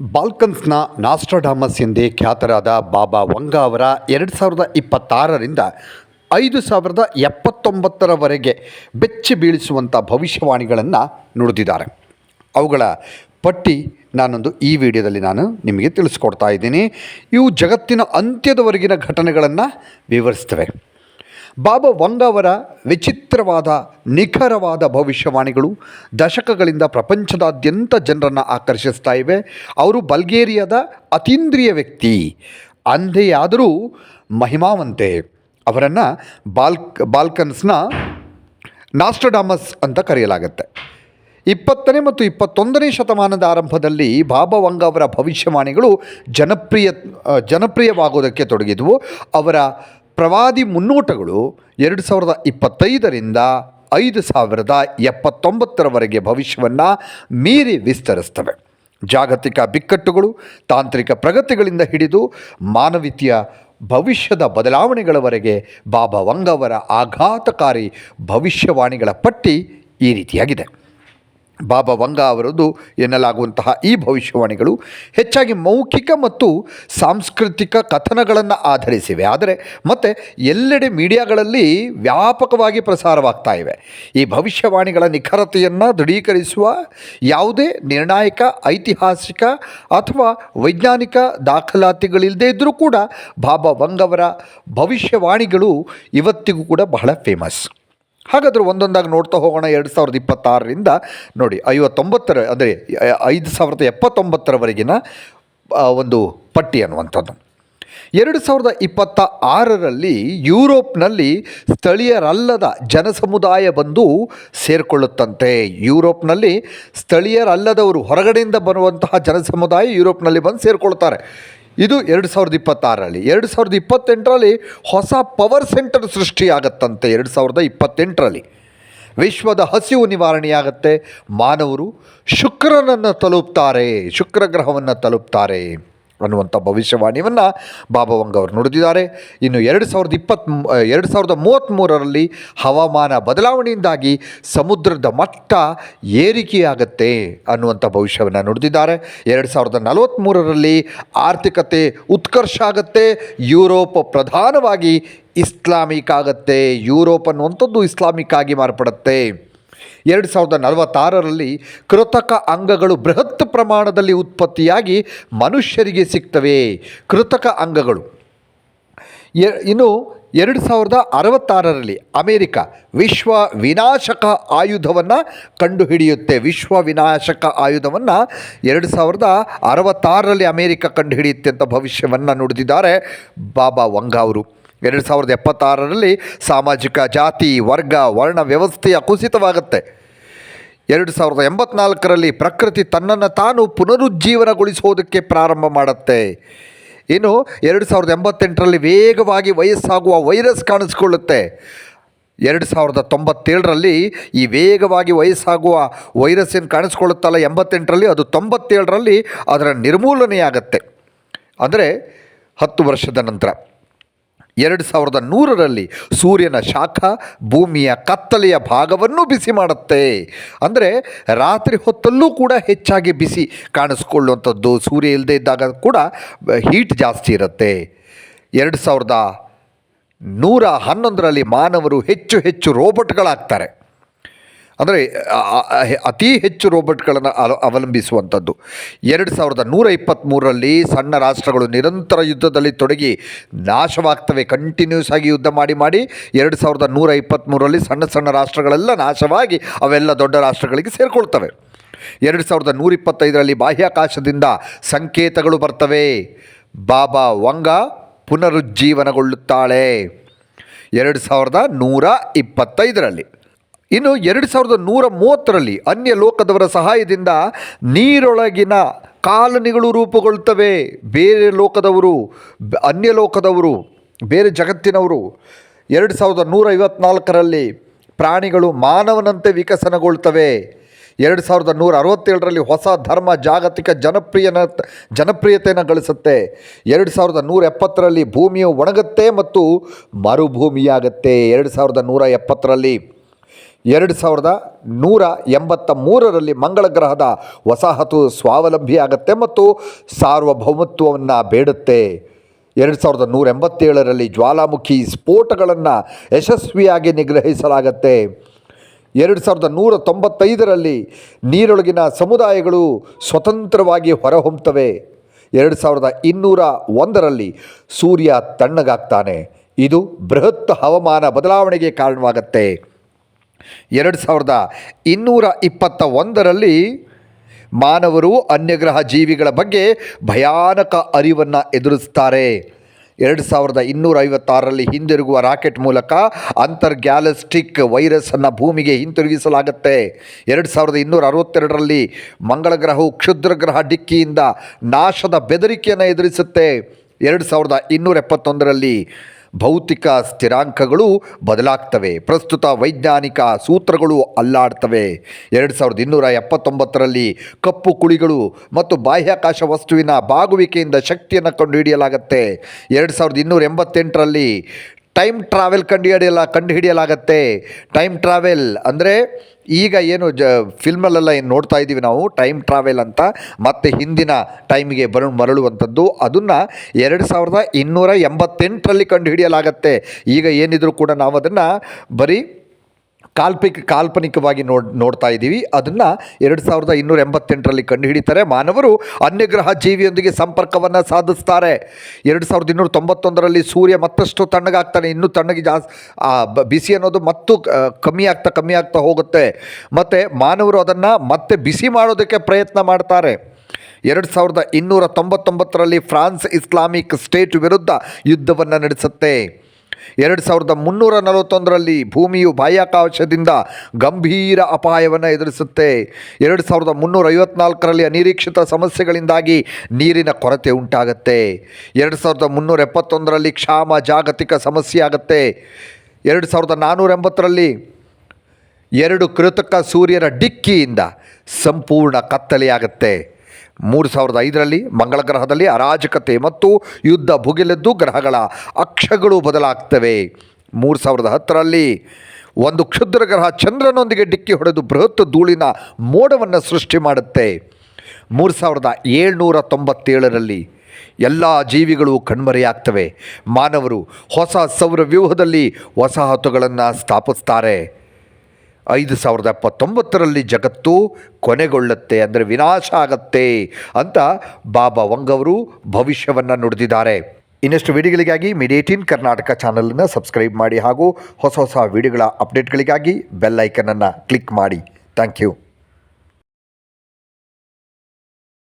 ಬಾಲ್ಕನ್ಸ್ನ ನಾಸ್ಟ್ರಾಡಾಮಸ್ ಎಂದೇ ಖ್ಯಾತರಾದ ಬಾಬಾ ವಂಗಾ ಅವರ ಎರಡು ಸಾವಿರದ ಇಪ್ಪತ್ತಾರರಿಂದ ಐದು ಸಾವಿರದ ಎಪ್ಪತ್ತೊಂಬತ್ತರವರೆಗೆ ಬೆಚ್ಚಿ ಬೀಳಿಸುವಂಥ ಭವಿಷ್ಯವಾಣಿಗಳನ್ನು ನುಡಿದಿದ್ದಾರೆ. ಅವುಗಳ ಪಟ್ಟಿ ನಾನೊಂದು ಈ ವಿಡಿಯೋದಲ್ಲಿ ನಾನು ನಿಮಗೆ ತಿಳಿಸ್ಕೊಡ್ತಾ ಇದ್ದೀನಿ. ಇವು ಜಗತ್ತಿನ ಅಂತ್ಯದವರೆಗಿನ ಘಟನೆಗಳನ್ನು ವಿವರಿಸ್ತವೆ. ಬಾಬಾ ವಂಗ ಅವರ ವಿಚಿತ್ರವಾದ, ನಿಖರವಾದ ಭವಿಷ್ಯವಾಣಿಗಳು ದಶಕಗಳಿಂದ ಪ್ರಪಂಚದಾದ್ಯಂತ ಜನರನ್ನು ಆಕರ್ಷಿಸ್ತಾ ಇವೆ. ಅವರು ಬಲ್ಗೇರಿಯಾದ ಅತೀಂದ್ರಿಯ ವ್ಯಕ್ತಿ, ಅಂಧೆಯಾದರೂ ಮಹಿಮಾವಂತೆ. ಅವರನ್ನು ಬಾಲ್ಕ್, ಬಾಲ್ಕನ್ಸ್ನ ನಾಸ್ಟಡಾಮಸ್ ಅಂತ ಕರೆಯಲಾಗುತ್ತೆ. ಇಪ್ಪತ್ತನೇ ಮತ್ತು ಇಪ್ಪತ್ತೊಂದನೇ ಶತಮಾನದ ಆರಂಭದಲ್ಲಿ ಬಾಬಾ ವಂಗ ಅವರ ಭವಿಷ್ಯವಾಣಿಗಳು ಜನಪ್ರಿಯ, ಜನಪ್ರಿಯವಾಗೋದಕ್ಕೆ ತೊಡಗಿದವು. ಅವರ ಪ್ರವಾದಿ ಮುನ್ನೋಟಗಳು ಎರಡು ಸಾವಿರದ ಇಪ್ಪತ್ತೈದರಿಂದ ಐದು ಸಾವಿರದ ಎಪ್ಪತ್ತೊಂಬತ್ತರವರೆಗೆ ಭವಿಷ್ಯವನ್ನು ಮೀರಿ ವಿಸ್ತರಿಸ್ತವೆ. ಜಾಗತಿಕ ಬಿಕ್ಕಟ್ಟುಗಳು ತಾಂತ್ರಿಕ ಪ್ರಗತಿಗಳಿಂದ ಹಿಡಿದು ಮಾನವೀಯ ಭವಿಷ್ಯದ ಬದಲಾವಣೆಗಳವರೆಗೆ ಬಾಬಾ ವಂಗವರ ಆಘಾತಕಾರಿ ಭವಿಷ್ಯವಾಣಿಗಳ ಪಟ್ಟಿ ಈ ರೀತಿಯಾಗಿದೆ. ಬಾಬಾ ವಂಗ ಅವರದ್ದು ಎನ್ನಲಾಗುವಂತಹ ಈ ಭವಿಷ್ಯವಾಣಿಗಳು ಹೆಚ್ಚಾಗಿ ಮೌಖಿಕ ಮತ್ತು ಸಾಂಸ್ಕೃತಿಕ ಕಥನಗಳನ್ನು ಆಧರಿಸಿವೆ. ಆದರೆ ಮತ್ತು ಎಲ್ಲೆಡೆ ಮೀಡಿಯಾಗಳಲ್ಲಿ ವ್ಯಾಪಕವಾಗಿ ಪ್ರಸಾರವಾಗ್ತಾ ಇವೆ. ಈ ಭವಿಷ್ಯವಾಣಿಗಳ ನಿಖರತೆಯನ್ನು ದೃಢೀಕರಿಸುವ ಯಾವುದೇ ನಿರ್ಣಾಯಕ, ಐತಿಹಾಸಿಕ ಅಥವಾ ವೈಜ್ಞಾನಿಕ ದಾಖಲಾತಿಗಳಿಲ್ಲದೇ ಇದ್ದರೂ ಕೂಡ ಬಾಬಾ ವಂಗ್ ಅವರ ಭವಿಷ್ಯವಾಣಿಗಳು ಇವತ್ತಿಗೂ ಕೂಡ ಬಹಳ ಫೇಮಸ್ ಹಾಗಾದ್ರೆ ಒಂದೊಂದಾಗಿ ನೋಡ್ತಾ ಹೋಗೋಣ ಎರಡು ಸಾವಿರದ ಇಪ್ಪತ್ತಾರರಿಂದ. ನೋಡಿ, ಐವತ್ತೊಂಬತ್ತರ, ಅಂದರೆ ಐದು ಸಾವಿರದ ಎಪ್ಪತ್ತೊಂಬತ್ತರವರೆಗಿನ ಒಂದು ಪಟ್ಟಿ ಅನ್ನುವಂಥದ್ದು. ಎರಡು ಸಾವಿರದ ಇಪ್ಪತ್ತ ಆರರಲ್ಲಿ ಯುರೋಪ್ನಲ್ಲಿ ಸ್ಥಳೀಯರಲ್ಲದ ಜನಸಮುದಾಯ ಬಂದು ಸೇರಿಕೊಳ್ಳುತ್ತಂತೆ. ಯುರೋಪ್ನಲ್ಲಿ ಸ್ಥಳೀಯರಲ್ಲದವರು ಹೊರಗಡೆಯಿಂದ ಬರುವಂತಹ ಜನಸಮುದಾಯ ಯುರೋಪ್ನಲ್ಲಿ ಬಂದು ಸೇರಿಕೊಳ್ತಾರೆ. ಇದು ಎರಡು ಸಾವಿರದ ಇಪ್ಪತ್ತಾರರಲ್ಲಿ. ಎರಡು ಸಾವಿರದ ಇಪ್ಪತ್ತೆಂಟರಲ್ಲಿ ಹೊಸ ಪವರ್ ಸೆಂಟರ್ ಸೃಷ್ಟಿಯಾಗತ್ತಂತೆ ಎರಡು ಸಾವಿರದ ಇಪ್ಪತ್ತೆಂಟರಲ್ಲಿ. ವಿಶ್ವದ ಹಸಿವು ನಿವಾರಣೆಯಾಗತ್ತೆ. ಮಾನವರು ಶುಕ್ರನನ್ನು ತಲುಪ್ತಾರೆ ಶುಕ್ರ ಗ್ರಹವನ್ನು ತಲುಪ್ತಾರೆ. ಅನ್ನುವಂಥ ಭವಿಷ್ಯವಾಣಿಯನ್ನು ಬಾಬಾ ವಂಗ ಅವರು ನುಡಿದಿದ್ದಾರೆ. ಇನ್ನು ಎರಡು ಸಾವಿರದ ಇಪ್ಪತ್ತ್ ಎರಡು ಸಾವಿರದ ಮೂವತ್ತ್ಮೂರರಲ್ಲಿ ಹವಾಮಾನ ಬದಲಾವಣೆಯಿಂದಾಗಿ ಸಮುದ್ರದ ಮಟ್ಟ ಏರಿಕೆಯಾಗತ್ತೆ ಅನ್ನುವಂಥ ಭವಿಷ್ಯವನ್ನು ನುಡಿದಿದ್ದಾರೆ. ಎರಡು ಸಾವಿರದ ನಲವತ್ತ್ಮೂರರಲ್ಲಿ ಆರ್ಥಿಕತೆ ಉತ್ಕರ್ಷ ಆಗತ್ತೆ, ಯುರೋಪ್ ಪ್ರಧಾನವಾಗಿ ಇಸ್ಲಾಮಿಕ್ ಆಗತ್ತೆ. ಯುರೋಪ್ ಅನ್ನುವಂಥದ್ದು ಇಸ್ಲಾಮಿಕ್ ಆಗಿ ಮಾರ್ಪಡುತ್ತೆ. ಎರಡು ಸಾವಿರದ ನಲವತ್ತಾರರಲ್ಲಿ ಕೃತಕ ಅಂಗಗಳು ಬೃಹತ್ ಪ್ರಮಾಣದಲ್ಲಿ ಉತ್ಪತ್ತಿಯಾಗಿ ಮನುಷ್ಯರಿಗೆ ಸಿಗ್ತವೆ. ಕೃತಕ ಅಂಗಗಳು. ಇನ್ನು ಎರಡು ಸಾವಿರದ ಅರವತ್ತಾರರಲ್ಲಿ ಅಮೇರಿಕ ವಿಶ್ವ ವಿನಾಶಕ ಆಯುಧವನ್ನು ಕಂಡುಹಿಡಿಯುತ್ತೆ. ವಿಶ್ವ ವಿನಾಶಕ ಆಯುಧವನ್ನು ಎರಡು ಸಾವಿರದ ಅರವತ್ತಾರರಲ್ಲಿ ಅಮೇರಿಕ ಕಂಡುಹಿಡಿಯುತ್ತೆ ಅಂತ ಭವಿಷ್ಯವನ್ನು ನುಡಿದಿದ್ದಾರೆ ಬಾಬಾ ವಂಗ ಅವರು. ಎರಡು ಸಾವಿರದ ಎಪ್ಪತ್ತಾರರಲ್ಲಿ ಸಾಮಾಜಿಕ ಜಾತಿ, ವರ್ಗ, ವರ್ಣ ವ್ಯವಸ್ಥೆಯ ಕುಸಿತವಾಗುತ್ತೆ. ಎರಡು ಸಾವಿರದ ಎಂಬತ್ನಾಲ್ಕರಲ್ಲಿ ಪ್ರಕೃತಿ ತನ್ನನ್ನು ತಾನು ಪುನರುಜ್ಜೀವನಗೊಳಿಸುವುದಕ್ಕೆ ಪ್ರಾರಂಭ ಮಾಡುತ್ತೆ. ಇನ್ನು ಎರಡು ಸಾವಿರದ ಎಂಬತ್ತೆಂಟರಲ್ಲಿ ವೇಗವಾಗಿ ವಯಸ್ಸಾಗುವ ವೈರಸ್ ಕಾಣಿಸ್ಕೊಳ್ಳುತ್ತೆ. ಎರಡು ಸಾವಿರದ ತೊಂಬತ್ತೇಳರಲ್ಲಿ ಈ ವೇಗವಾಗಿ ವಯಸ್ಸಾಗುವ ವೈರಸ್ ಏನು ಕಾಣಿಸ್ಕೊಳ್ಳುತ್ತಲ್ಲ, ಎಂಬತ್ತೆಂಟರಲ್ಲಿ ಅದು ತೊಂಬತ್ತೇಳರಲ್ಲಿ ಅದರ ನಿರ್ಮೂಲನೆಯಾಗತ್ತೆ. ಅಂದರೆ ಹತ್ತು ವರ್ಷದ ನಂತರ. ಎರಡು ಸಾವಿರದ ನೂರರಲ್ಲಿ ಸೂರ್ಯನ ಶಾಖ ಭೂಮಿಯ ಕತ್ತಲೆಯ ಭಾಗವನ್ನು ಬಿಸಿ ಮಾಡುತ್ತೆ. ಅಂದರೆ ರಾತ್ರಿ ಹೊತ್ತಲ್ಲೂ ಕೂಡ ಹೆಚ್ಚಾಗಿ ಬಿಸಿ ಕಾಣಿಸ್ಕೊಳ್ಳುವಂಥದ್ದು ಸೂರ್ಯ ಇಲ್ಲದೆ ಇದ್ದಾಗ ಕೂಡ ಹೀಟ್ ಜಾಸ್ತಿ ಇರುತ್ತೆ. ಎರಡು ಸಾವಿರದ ನೂರ ಹನ್ನೊಂದರಲ್ಲಿ ಮಾನವರು ಹೆಚ್ಚು ಹೆಚ್ಚು ರೋಬೋಟ್ಗಳಾಗ್ತಾರೆ ಅಂದರೆ ಅತಿ ಹೆಚ್ಚು ರೋಬೋಟ್ಗಳನ್ನು ಅವಲಂಬಿಸುವಂಥದ್ದು. ಎರಡು ಸಾವಿರದ ನೂರ ಇಪ್ಪತ್ತ್ಮೂರರಲ್ಲಿ ಸಣ್ಣ ರಾಷ್ಟ್ರಗಳು ನಿರಂತರ ಯುದ್ಧದಲ್ಲಿ ತೊಡಗಿ ನಾಶವಾಗ್ತವೆ ಕಂಟಿನ್ಯೂಸ್ ಆಗಿ ಯುದ್ಧ ಮಾಡಿ ಮಾಡಿ, ಎರಡು ಸಾವಿರದ ನೂರ ಇಪ್ಪತ್ತ್ಮೂರರಲ್ಲಿ ಸಣ್ಣ ಸಣ್ಣ ರಾಷ್ಟ್ರಗಳೆಲ್ಲ ನಾಶವಾಗಿ ಅವೆಲ್ಲ ದೊಡ್ಡ ರಾಷ್ಟ್ರಗಳಿಗೆ ಸೇರಿಕೊಳ್ತವೆ. ಎರಡು ಸಾವಿರದ ನೂರ ಇಪ್ಪತ್ತೈದರಲ್ಲಿ ಬಾಹ್ಯಾಕಾಶದಿಂದ ಸಂಕೇತಗಳು ಬರ್ತವೆ. ಬಾಬಾ ವಂಗ ಪುನರುಜ್ಜೀವನಗೊಳ್ಳುತ್ತಾಳೆ. ಎರಡು ಸಾವಿರದ ನೂರ ಇಪ್ಪತ್ತೈದರಲ್ಲಿ. ಇನ್ನು ಎರಡು ಸಾವಿರದ ನೂರ ಮೂವತ್ತರಲ್ಲಿ ಅನ್ಯ ಲೋಕದವರ ಸಹಾಯದಿಂದ ನೀರೊಳಗಿನ ಕಾಲನಿಗಳು ರೂಪುಗೊಳ್ತವೆ ಬೇರೆ ಲೋಕದವರು, ಅನ್ಯ ಲೋಕದವರು, ಬೇರೆ ಜಗತ್ತಿನವರು. ಎರಡು ಸಾವಿರದ ನೂರ ಐವತ್ನಾಲ್ಕರಲ್ಲಿ ಪ್ರಾಣಿಗಳು ಮಾನವನಂತೆ ವಿಕಸನಗೊಳ್ತವೆ ಎರಡು ಸಾವಿರದ ನೂರ ಅರವತ್ತೇಳರಲ್ಲಿ ಹೊಸ ಧರ್ಮ ಜಾಗತಿಕ ಜನಪ್ರಿಯನ, ಜನಪ್ರಿಯತೆಯನ್ನು ಗಳಿಸುತ್ತೆ. ಎರಡು ಸಾವಿರದ ನೂರ ಎಪ್ಪತ್ತರಲ್ಲಿ ಭೂಮಿಯು ಒಣಗುತ್ತೆ ಮತ್ತು ಮರುಭೂಮಿಯಾಗತ್ತೆ. ಎರಡು ಸಾವಿರದ ನೂರ ಎಪ್ಪತ್ತರಲ್ಲಿ ಎರಡು ಸಾವಿರದ ನೂರ ಎಂಬತ್ತ ಮೂರರಲ್ಲಿ ಮಂಗಳ ಗ್ರಹದ ವಸಾಹತು ಸ್ವಾವಲಂಬಿಯಾಗತ್ತೆ ಮತ್ತು ಸಾರ್ವಭೌಮತ್ವವನ್ನು ಬೇಡುತ್ತೆ. ಎರಡು ಸಾವಿರದ ನೂರ ಎಂಬತ್ತೇಳರಲ್ಲಿ ಜ್ವಾಲಾಮುಖಿ ಸ್ಫೋಟಗಳನ್ನು ಯಶಸ್ವಿಯಾಗಿ ನಿಗ್ರಹಿಸಲಾಗತ್ತೆ. ಎರಡು ಸಾವಿರದ ನೂರ ತೊಂಬತ್ತೈದರಲ್ಲಿ ನೀರೊಳಗಿನ ಸಮುದಾಯಗಳು ಸ್ವತಂತ್ರವಾಗಿ ಹೊರಹೊಮ್ಮುತ್ತವೆ ಎರಡು ಸಾವಿರದ ಇನ್ನೂರ ಒಂದರಲ್ಲಿ ಸೂರ್ಯ ತಣ್ಣಗಾಗ್ತಾನೆ. ಇದು ಬೃಹತ್ ಹವಾಮಾನ ಬದಲಾವಣೆಗೆ ಕಾರಣವಾಗತ್ತೆ. ಎರಡು ಸಾವಿರದ ಇನ್ನೂರ ಇಪ್ಪತ್ತ ಒಂದರಲ್ಲಿ ಮಾನವರು ಅನ್ಯಗ್ರಹ ಜೀವಿಗಳ ಬಗ್ಗೆ ಭಯಾನಕ ಅರಿವನ್ನು ಎದುರಿಸ್ತಾರೆ. ಎರಡು ಸಾವಿರದ ಇನ್ನೂರ ಐವತ್ತಾರರಲ್ಲಿ ಹಿಂದಿರುಗುವ ರಾಕೆಟ್ ಮೂಲಕ ಅಂತರ್ಗ್ಯಾಲಸ್ಟಿಕ್ ವೈರಸ್ಸನ್ನು ಭೂಮಿಗೆ ಹಿಂತಿರುಗಿಸಲಾಗುತ್ತೆ. ಎರಡು ಸಾವಿರದ ಇನ್ನೂರ ಅರವತ್ತೆರಡರಲ್ಲಿ ಮಂಗಳ ಗ್ರಹವು ಕ್ಷುದ್ರ ಗ್ರಹ ಡಿಕ್ಕಿಯಿಂದ ನಾಶದ ಬೆದರಿಕೆಯನ್ನು ಎದುರಿಸುತ್ತೆ. ಎರಡು ಸಾವಿರದ ಇನ್ನೂರ ಎಪ್ಪತ್ತೊಂದರಲ್ಲಿ ಭೌತಿಕ ಸ್ಥಿರಾಂಕಗಳು ಬದಲಾಗ್ತವೆ. ಪ್ರಸ್ತುತ ವೈಜ್ಞಾನಿಕ ಸೂತ್ರಗಳು ಅಲ್ಲಾಡ್ತವೆ. ಎರಡು ಸಾವಿರದ ಇನ್ನೂರ ಎಪ್ಪತ್ತೊಂಬತ್ತರಲ್ಲಿ ಕಪ್ಪು ಕುಳಿಗಳು ಮತ್ತು ಬಾಹ್ಯಾಕಾಶ ವಸ್ತುವಿನ ಬಾಗುವಿಕೆಯಿಂದ ಶಕ್ತಿಯನ್ನು ಕಂಡುಹಿಡಿಯಲಾಗುತ್ತೆ. ಎರಡು ಸಾವಿರದ ಇನ್ನೂರ ಎಂಬತ್ತೆಂಟರಲ್ಲಿ ಟೈಮ್ ಟ್ರಾವೆಲ್ ಕಂಡುಹಿಡಿಯಲ, ಕಂಡುಹಿಡಿಯಲಾಗತ್ತೆ. ಟೈಮ್ ಟ್ರಾವೆಲ್ ಅಂದರೆ ಈಗ ಏನು ಜ ಫಿಲ್ಮಲ್ಲೆಲ್ಲ ಏನು ನೋಡ್ತಾ ಇದ್ದೀವಿ ನಾವು ಟೈಮ್ ಟ್ರಾವೆಲ್ ಅಂತ ಮತ್ತೆ ಹಿಂದಿನ ಟೈಮಿಗೆ ಬರ, ಮರಳುವಂಥದ್ದು. ಅದನ್ನು ಎರಡು ಸಾವಿರದ ಇನ್ನೂರ ಎಂಬತ್ತೆಂಟರಲ್ಲಿ ಕಂಡುಹಿಡಿಯಲಾಗತ್ತೆ. ಈಗ ಏನಿದ್ರು ಕೂಡ ನಾವು ಅದನ್ನು ಬರೀ ಕಾಲ್ಪಿಕ, ಕಾಲ್ಪನಿಕವಾಗಿ ನೋಡ್, ನೋಡ್ತಾ ಇದ್ದೀವಿ. ಅದನ್ನು ಎರಡು ಸಾವಿರದ ಇನ್ನೂರ ಎಂಬತ್ತೆಂಟರಲ್ಲಿ ಕಂಡುಹಿಡಿತಾರೆ. ಮಾನವರು ಅನ್ಯಗ್ರಹ ಜೀವಿಯೊಂದಿಗೆ ಸಂಪರ್ಕವನ್ನು ಸಾಧಿಸ್ತಾರೆ. ಎರಡು ಸಾವಿರದ ಇನ್ನೂರ ತೊಂಬತ್ತೊಂದರಲ್ಲಿ ಸೂರ್ಯ ಮತ್ತಷ್ಟು ತಣ್ಣಗಾಗ್ತಾನೆ. ಇನ್ನೂ ತಣ್ಣಗೆ ಜಾಸ್ತಿ ಬಿಸಿ ಅನ್ನೋದು ಮತ್ತು ಕಮ್ಮಿ ಆಗ್ತಾ ಕಮ್ಮಿ ಆಗ್ತಾ ಹೋಗುತ್ತೆ. ಮತ್ತು ಮಾನವರು ಅದನ್ನು ಮತ್ತೆ ಬಿಸಿ ಮಾಡೋದಕ್ಕೆ ಪ್ರಯತ್ನ ಮಾಡ್ತಾರೆ. ಎರಡು ಸಾವಿರದ ಇನ್ನೂರ ತೊಂಬತ್ತೊಂಬತ್ತರಲ್ಲಿ ಫ್ರಾನ್ಸ್ ಇಸ್ಲಾಮಿಕ್ ಸ್ಟೇಟ್ ವಿರುದ್ಧ ಯುದ್ಧವನ್ನು ನಡೆಸುತ್ತೆ. ಎರಡು ಸಾವಿರದ ಮುನ್ನೂರ ನಲವತ್ತೊಂದರಲ್ಲಿ ಭೂಮಿಯು ಬಾಹ್ಯಾಕಾಶದಿಂದ ಗಂಭೀರ ಅಪಾಯವನ್ನು ಎದುರಿಸುತ್ತೆ. ಎರಡು ಸಾವಿರದ ಮುನ್ನೂರ ಐವತ್ನಾಲ್ಕರಲ್ಲಿ ಅನಿರೀಕ್ಷಿತ ಸಮಸ್ಯೆಗಳಿಂದಾಗಿ ನೀರಿನ ಕೊರತೆ ಉಂಟಾಗತ್ತೆ. ಎರಡು ಸಾವಿರದ ಮುನ್ನೂರ ಎಪ್ಪತ್ತೊಂದರಲ್ಲಿ ಕ್ಷಾಮ ಜಾಗತಿಕ ಸಮಸ್ಯೆ ಆಗುತ್ತೆ ಎರಡು ಸಾವಿರದ ನಾನ್ನೂರ ಎಂಬತ್ತರಲ್ಲಿ ಎರಡು ಕೃತಕ ಸೂರ್ಯನ ಡಿಕ್ಕಿಯಿಂದ ಸಂಪೂರ್ಣ ಕತ್ತಲೆಯಾಗತ್ತೆ. ಮೂರು ಸಾವಿರದ ಐದರಲ್ಲಿ ಮಂಗಳ ಗ್ರಹದಲ್ಲಿ ಅರಾಜಕತೆ ಮತ್ತು ಯುದ್ಧ ಭುಗಿಲೆದ್ದು ಗ್ರಹಗಳ ಅಕ್ಷಗಳು ಬದಲಾಗ್ತವೆ. ಮೂರು ಸಾವಿರದ ಹತ್ತರಲ್ಲಿ ಒಂದು ಕ್ಷುದ್ರ ಗ್ರಹ ಚಂದ್ರನೊಂದಿಗೆ ಡಿಕ್ಕಿ ಹೊಡೆದು ಬೃಹತ್ ಧೂಳಿನ ಮೋಡವನ್ನು ಸೃಷ್ಟಿ ಮಾಡುತ್ತೆ. ಮೂರು ಸಾವಿರದ ಏಳ್ನೂರ ತೊಂಬತ್ತೇಳರಲ್ಲಿ ಎಲ್ಲ ಜೀವಿಗಳು ಕಣ್ಮರೆಯಾಗ್ತವೆ. ಮಾನವರು ಹೊಸ ಸೌರ ವ್ಯೂಹದಲ್ಲಿ ವಸಾಹತುಗಳನ್ನು ಸ್ಥಾಪಿಸ್ತಾರೆ. ಐದು ಸಾವಿರದ ಎಪ್ಪತ್ತೊಂಬತ್ತರಲ್ಲಿ ಜಗತ್ತು ಕೊನೆಗೊಳ್ಳುತ್ತೆ ಅಂದರೆ ವಿನಾಶ ಆಗತ್ತೆ ಅಂತ ಬಾಬಾ ವಂಗವರು ಭವಿಷ್ಯವನ್ನು ನುಡಿದಿದ್ದಾರೆ. ಇನ್ನಷ್ಟು ವಿಡಿಯೋಗಳಿಗಾಗಿ ಮಿಡಿಯೇಟಿನ್ ಕರ್ನಾಟಕ ಚಾನಲನ್ನು ಸಬ್ಸ್ಕ್ರೈಬ್ ಮಾಡಿ ಹಾಗೂ ಹೊಸ ಹೊಸ ವಿಡಿಯೋಗಳ ಅಪ್ಡೇಟ್ಗಳಿಗಾಗಿ ಬೆಲ್ ಐಕನನ್ನು ಕ್ಲಿಕ್ ಮಾಡಿ. Thank you.